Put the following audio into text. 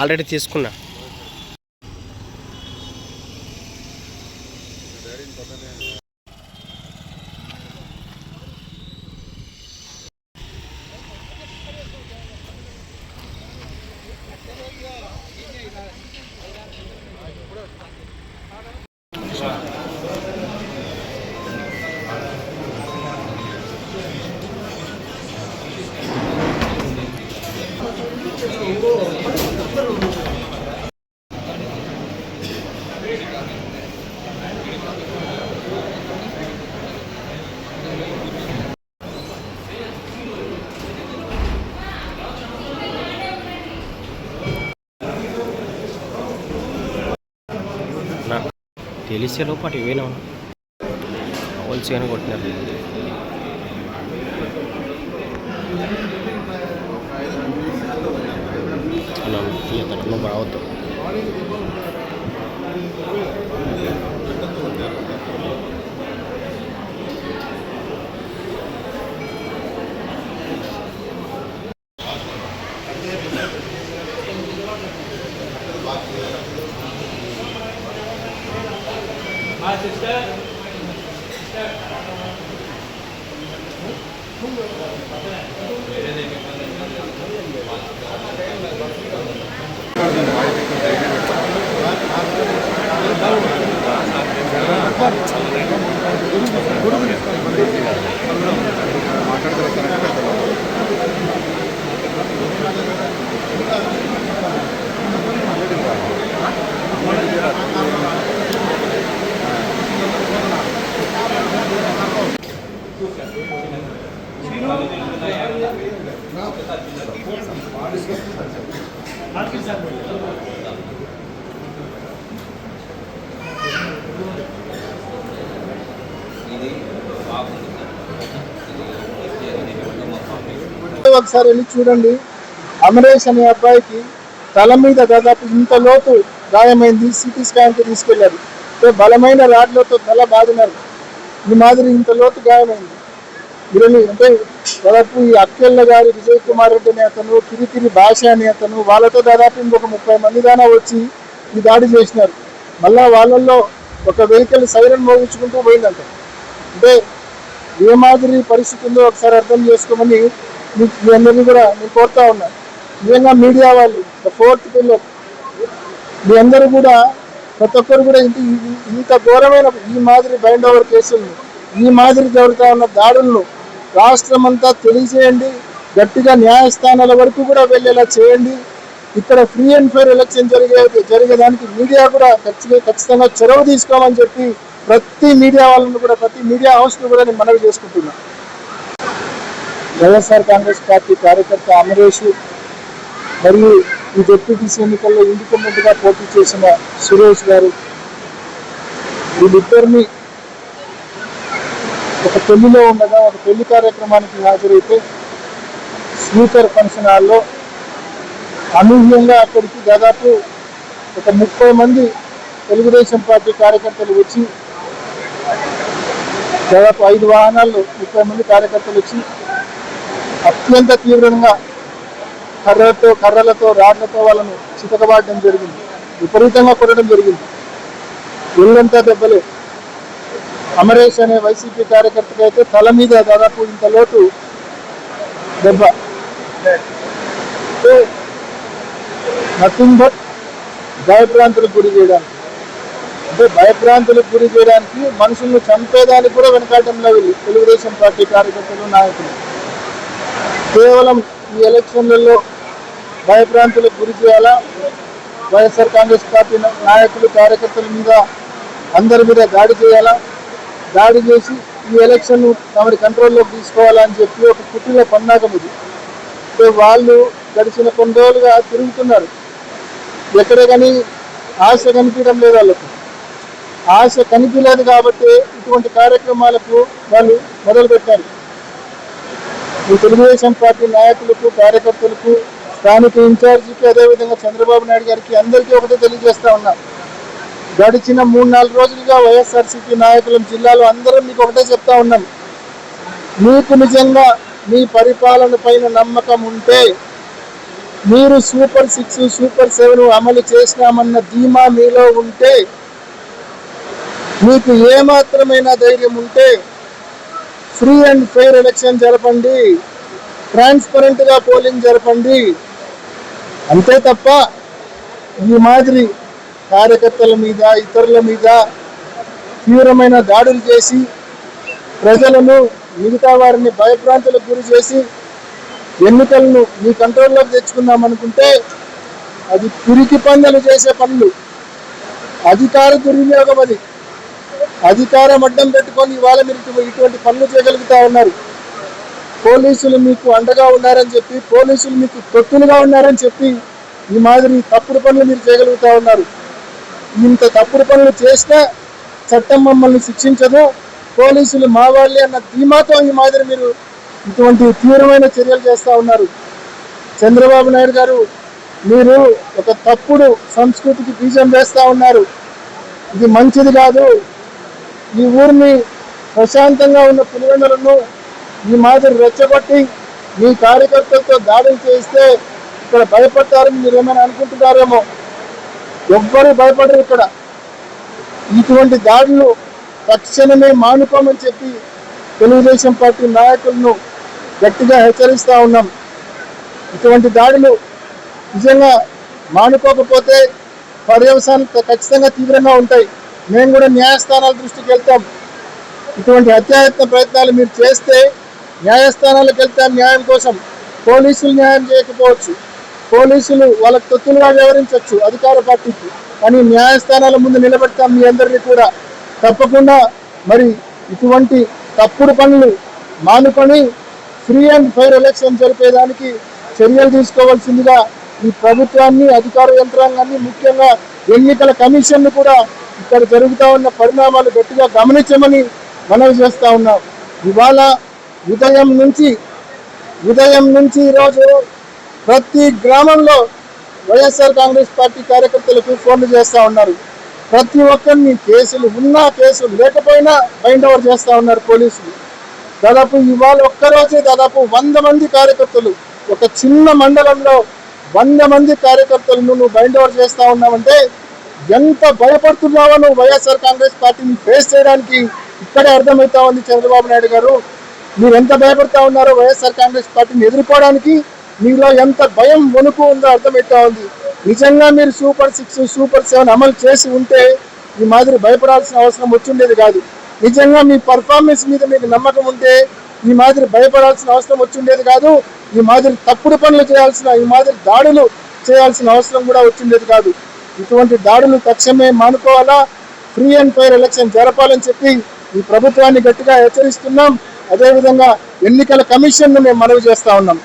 Already తీసుకున్నా. తెలిసే లోపటి ఇవేనా అవల్సి అని కొట్టినారు. అలా తీయతను రావద్దు. ゴルフ ఒకసారి వెళ్ళి చూడండి. అమరేష్ అనే అబ్బాయికి తల మీద దాదాపు ఇంత లోతు గాయమైంది సిటీ స్కాన్కి తీసుకెళ్ళారు బలమైన రాడ్లతో తల బాధినారు ఈ మాదిరి ఇంత లోతు గాయమైంది. వీరని అంటే దాదాపు ఈ అక్కెళ్ళ గారి విజయ్ కుమార్ రెడ్డి అనే అతను కిరికిరి భాష అనే అతను వాళ్ళతో దాదాపు ఇంకొక ముప్పై మంది దానా వచ్చి ఈ దాడి చేసినారు. మళ్ళా వాళ్ళల్లో ఒక వెహికల్ సైరన్ మోగించుకుంటూ పోయిందంట. అంటే ఏ మాదిరి పరిస్థితి ఉందో ఒకసారి అర్థం చేసుకోమని మీ అందరినీ కూడా నేను కోరుతా ఉన్నా. నిజంగా మీడియా వాళ్ళు ఫోర్త్ పిల్లర్ మీ అందరూ కూడా ప్రతి ఒక్కరు కూడా ఇంటి ఇంత ఘోరమైన ఈ మాదిరి బైండ్ ఓవర్ కేసులను ఈ మాదిరి జరుగుతా ఉన్న దాడులను రాష్ట్రం అంతా తెలియజేయండి. గట్టిగా న్యాయస్థానాల వరకు కూడా వెళ్ళేలా చేయండి. ఇక్కడ ఫ్రీ అండ్ ఫెయిర్ ఎలక్షన్ జరిగే జరిగేదానికి మీడియా కూడా ఖచ్చితంగా ఖచ్చితంగా చొరవ తీసుకోమని చెప్పి ప్రతి మీడియా వాళ్ళని కూడా ప్రతి మీడియా హౌస్ను కూడా నేను మనవి చేసుకుంటున్నాను వైఎస్ఆర్ కాంగ్రెస్ పార్టీ కార్యకర్త అమరేష్ మరియు ఈ డిప్యూటీసీ ఎన్నికల్లో ఇండిపెండెంట్గా పోటీ చేసిన సురేష్ గారు వీళ్ళిద్దరిని ఒక పెళ్ళిలో ఉండగా ఒక పెళ్ళి కార్యక్రమానికి హాజరైతే స్పీకర్ ఫంక్షన్ హాల్లో అనూహ్యంగా అక్కడికి దాదాపు ఒక ముప్పై మంది తెలుగుదేశం పార్టీ కార్యకర్తలు వచ్చి దాదాపు ఐదు వాహనాల్లో ముప్పై మంది కార్యకర్తలు వచ్చి అత్యంత తీవ్రంగా కర్రలతో కర్రలతో రాడ్లతో వాళ్ళను చితకబాడడం జరిగింది. విపరీతంగా కొట్టడం జరిగింది. ఒళ్ళంతా దెబ్బలే. అమరేష్ అనే వైసీపీ కార్యకర్తకైతే అయితే తల మీద దాదాపు ఇంత లోటు దెబ్బ. నథింగ్ బట్ భయభ్రాంతులకు గురి చేయడానికి అంటే భయభ్రాంతులకు గురి చేయడానికి మనుషులను చంపేదానికి కూడా వెనకాటంలో వెళ్ళి తెలుగుదేశం పార్టీ కార్యకర్తలు నాయకులు. కేవలం ఈ ఎలక్షన్లలో భయభ్రాంతులకు గురి చేయాలా? వైఎస్ఆర్ కాంగ్రెస్ పార్టీ నాయకులు కార్యకర్తల మీద అందరి మీద దాడి చేయాలా? దాడి చేసి ఈ ఎలక్షన్ తమరి కంట్రోల్లోకి తీసుకోవాలని చెప్పి ఒక కుటుంబ పన్నాకం ఇది. అంటే వాళ్ళు గడిచిన కొన్ని రోజులుగా తిరుగుతున్నారు. ఎక్కడ కానీ ఆశ కనిపించడం లేదు వాళ్ళకు. ఆశ కనిపించలేదు కాబట్టి ఇటువంటి కార్యక్రమాలకు వాళ్ళు మొదలుపెట్టారు. ఈ తెలుగుదేశం పార్టీ నాయకులకు కార్యకర్తలకు స్థానిక ఇన్ఛార్జికి అదేవిధంగా చంద్రబాబు నాయుడు గారికి అందరికీ ఒకటే తెలియజేస్తా ఉన్నాం. గడిచిన మూడు నాలుగు రోజులుగా వైఎస్ఆర్సీపీ నాయకులు జిల్లాలో అందరం మీకు ఒకటే చెప్తా ఉన్నాం. మీకు నిజంగా మీ పరిపాలన పైన నమ్మకం ఉంటే మీరు సూపర్ సిక్స్ సూపర్ సెవెన్ అమలు చేసినామన్న ధీమా మీలో ఉంటే మీకు ఏమాత్రమైన ధైర్యం ఉంటే ఫ్రీ అండ్ ఫెయిర్ ఎలక్షన్ జరపండి. ట్రాన్స్పరెంట్గా పోలింగ్ జరపండి. అంతే తప్ప ఈ మాదిరి కార్యకర్తల మీద ఇతరుల మీద తీవ్రమైన దాడులు చేసి ప్రజలను మిగతా వారిని భయభ్రాంతులకు గురి చేసి ఎన్నికలను మీ కంట్రోల్లోకి తెచ్చుకుందామనుకుంటే అది పిరికి పందలు చేసే పనులు. అధికార దుర్వినియోగం అది. అధికారం అడ్డం పెట్టుకొని ఇవాళ మీరు ఇటువంటి పనులు చేయగలుగుతా ఉన్నారు. పోలీసులు మీకు అండగా ఉన్నారని చెప్పి పోలీసులు మీకు తొత్తులుగా ఉన్నారని చెప్పి ఈ మాదిరి తప్పుడు పనులు మీరు చేయగలుగుతా ఉన్నారు. ఇంత తప్పుడు పనులు చేస్తే చట్టం మమ్మల్ని శిక్షించదు. పోలీసులు మా వాళ్ళే అన్న ధీమాతో ఈ మాదిరి మీరు ఇటువంటి తీవ్రమైన చర్యలు చేస్తూ ఉన్నారు. చంద్రబాబు నాయుడు గారు మీరు ఒక తప్పుడు సంస్కృతికి బీజం వేస్తూ ఉన్నారు. ఇది మంచిది కాదు. ఈ ఊరిని ప్రశాంతంగా ఉన్న పులివెందులను ఈ మాదిరి రెచ్చగొట్టి మీ కార్యకర్తలతో దాడులు చేస్తే ఇక్కడ భయపడతారని మీరు ఏమైనా అనుకుంటున్నారేమో? ఎవ్వరు భయపడరు ఇక్కడ. ఇటువంటి దాడులు తక్షణమే మానుకోమని చెప్పి తెలుగుదేశం పార్టీ నాయకులను గట్టిగా హెచ్చరిస్తూ ఉన్నాం. ఇటువంటి దాడులు నిజంగా మానుకోకపోతే పర్యవసానం ఖచ్చితంగా తీవ్రంగా ఉంటాయి. మేము కూడా న్యాయస్థానాల దృష్టికి వెళ్తాం. ఇటువంటి హత్యాయత్న ప్రయత్నాలు మీరు చేస్తే న్యాయస్థానాలకు వెళ్తాం న్యాయం కోసం. పోలీసులు న్యాయం చేయకపోవచ్చు. పోలీసులు వాళ్ళకు తొత్తులుగా వ్యవహరించవచ్చు అధికార పార్టీకి. కానీ న్యాయస్థానాల ముందు నిలబెడతాం మీ అందరినీ కూడా. తప్పకుండా మరి ఇటువంటి తప్పుడు పనులు మానుకొని ఫ్రీ అండ్ ఫైర్ ఎలక్షన్ జరిపేదానికి చర్యలు తీసుకోవాల్సిందిగా ఈ ప్రభుత్వాన్ని అధికార యంత్రాంగాన్ని ముఖ్యంగా ఎన్నికల కమిషన్ను కూడా ఇక్కడ జరుగుతూ ఉన్న పరిణామాలు గట్టిగా గమనించమని మనవి చేస్తూ ఉన్నాం. ఇవాళ ఉదయం నుంచి ఉదయం నుంచి ఈరోజు ప్రతి గ్రామంలో వైఎస్ఆర్ కాంగ్రెస్ పార్టీ కార్యకర్తలకు ఫోన్లు చేస్తూ ఉన్నారు. ప్రతి ఒక్కరిని కేసులు ఉన్నా కేసులు లేకపోయినా బైండ్ ఓవర్ చేస్తూ ఉన్నారు పోలీసులు. దాదాపు ఇవాళ ఒక్కరోజే దాదాపు వంద మంది కార్యకర్తలు ఒక చిన్న మండలంలో వంద మంది కార్యకర్తలను నువ్వు బైండ్ ఓవర్ చేస్తూ ఉన్నావంటే ఎంత భయపడుతున్నావో నువ్వు వైఎస్ఆర్ కాంగ్రెస్ పార్టీని ఫేస్ చేయడానికి ఇక్కడే అర్థమవుతా ఉంది చంద్రబాబు నాయుడు గారు. మీరు ఎంత భయపడతా ఉన్నారో వైఎస్ఆర్ కాంగ్రెస్ పార్టీని ఎదుర్కోవడానికి మీలో ఎంత భయం వణుకు ఉందో అర్థమవుతా ఉంది. నిజంగా మీరు సూపర్ సిక్స్ సూపర్ సెవెన్ అమలు చేసి ఉంటే ఈ మాదిరి భయపడాల్సిన అవసరం వచ్చిండేది కాదు. నిజంగా మీ పర్ఫార్మెన్స్ మీద మీకు నమ్మకం ఉంటే ఈ మాదిరి భయపడాల్సిన అవసరం వచ్చిండేది కాదు. ఈ మాదిరి తప్పుడు పనులు చేయాల్సిన ఈ మాదిరి దాడులు చేయాల్సిన అవసరం కూడా వచ్చిండేది కాదు. ఇటువంటి దాడులు తక్షణమే మానుకోవాలా? ఫ్రీ అండ్ ఫైర్ ఎలక్షన్ జరపాలని చెప్పి ఈ ప్రభుత్వాన్ని గట్టిగా హెచ్చరిస్తున్నాం. అదేవిధంగా ఎన్నికల కమిషన్ను మేము మనవి చేస్తా ఉన్నాం.